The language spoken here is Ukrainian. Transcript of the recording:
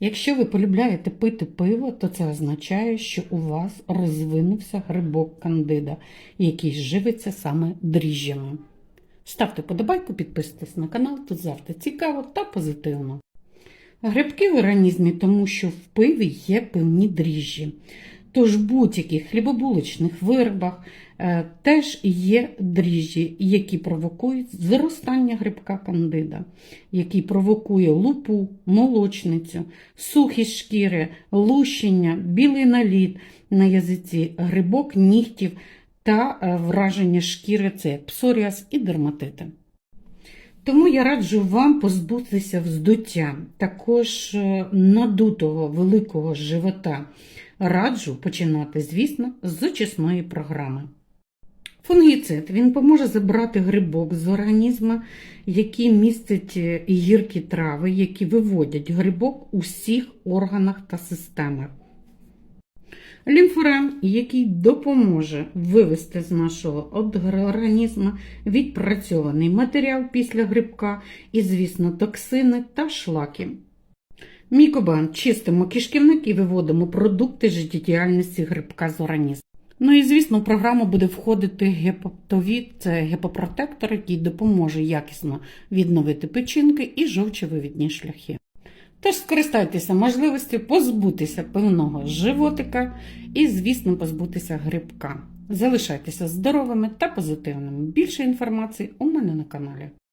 Якщо ви полюбляєте пити пиво, то це означає, що у вас розвинувся грибок кандида, який живиться саме дріжджами. Ставте подобайку, підписуйтесь на канал, тут завжди цікаво та позитивно. Грибки в організмі, тому що в пиві є пивні дріжджі. Тож в будь-яких хлібобулочних виробах е, теж є дріжджі, які провокують зростання грибка кандида, який провокує лупу, молочницю, сухість шкіри, лущення, білий наліт на язиці, грибок нігтів та е, враження шкіри це псоріаз і дерматити. Тому я раджу вам позбутися вздуття, також е, надутого великого живота. Раджу починати, звісно, з очисної програми. Фунгіцид він поможе забрати грибок з організму, який містить е, гіркі трави, які виводять грибок у всіх органах та системах. Лімфорем, який допоможе вивести з нашого організму відпрацьований матеріал після грибка і, звісно, токсини та шлаки. Мікобан чистимо кишківник і виводимо продукти життєдіяльності грибка з організму. Ну і звісно, в програму буде входити гепаптовід, це гепопротектор, який допоможе якісно відновити печінки і жовчовивідні шляхи. Тож скористайтеся можливістю позбутися пивного животика і, звісно, позбутися грибка. Залишайтеся здоровими та позитивними. Більше інформації у мене на каналі.